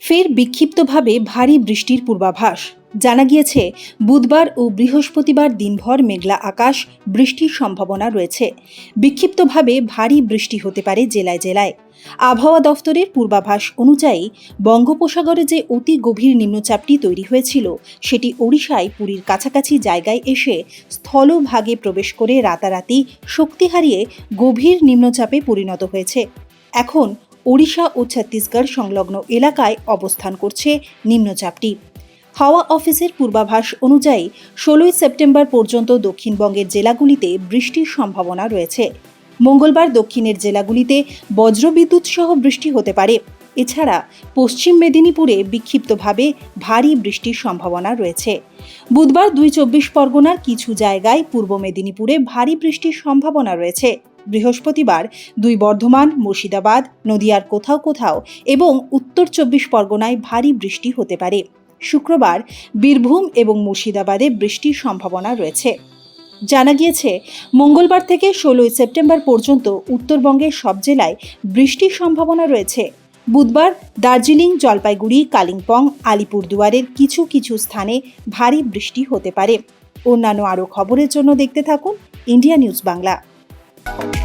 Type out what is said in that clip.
ফের বিক্ষিপ্তভাবে ভারী বৃষ্টির পূর্বাভাস। জানা গিয়েছে, বুধবার ও বৃহস্পতিবার দিনভর মেঘলা আকাশ, বৃষ্টির সম্ভাবনা রয়েছে। বিক্ষিপ্তভাবে ভারী বৃষ্টি হতে পারে জেলায় জেলায়। আবহাওয়া দফতরের পূর্বাভাস অনুযায়ী, বঙ্গোপসাগরে যে অতি গভীর নিম্নচাপটি তৈরি হয়েছিল, সেটি ওড়িশায় পুরীর কাছাকাছি জায়গায় এসে স্থলভাগে প্রবেশ করে রাতারাতি শক্তি হারিয়ে গভীর নিম্নচাপে পরিণত হয়েছে। এখন ওড়িশা ও ছত্তিশগড় সংলগ্ন এলাকায় অবস্থান করছে নিম্নচাপটি। হাওয়া অফিসের পূর্বাভাস অনুযায়ী ষোলোই সেপ্টেম্বর পর্যন্ত দক্ষিণবঙ্গের জেলাগুলিতে বৃষ্টির সম্ভাবনা রয়েছে। মঙ্গলবার দক্ষিণের জেলাগুলিতে বজ্রবিদ্যুৎ সহ বৃষ্টি হতে পারে। এছাড়া পশ্চিম মেদিনীপুরে বিক্ষিপ্তভাবে ভারী বৃষ্টির সম্ভাবনা রয়েছে। বুধবার দুই চব্বিশ পরগনার কিছু জায়গায় পূর্ব মেদিনীপুরে ভারী বৃষ্টির সম্ভাবনা রয়েছে। বৃহস্পতিবার দুই বর্ধমান, মুর্শিদাবাদ, নদিয়ার কোথাও কোথাও এবং উত্তর চব্বিশ পরগনায় ভারী বৃষ্টি হতে পারে। শুক্রবার বীরভূম এবং মুর্শিদাবাদে বৃষ্টির সম্ভাবনা রয়েছে। জানা গিয়েছে, মঙ্গলবার থেকে ষোলোই সেপ্টেম্বর পর্যন্ত উত্তরবঙ্গের সব জেলায় বৃষ্টির সম্ভাবনা রয়েছে। বুধবার দার্জিলিং, জলপাইগুড়ি, কালিম্পং, আলিপুরদুয়ারের কিছু কিছু স্থানে ভারী বৃষ্টি হতে পারে। অন্যান্য আরও খবরের জন্য দেখতে থাকুন ইন্ডিয়া নিউজ বাংলা। Bye.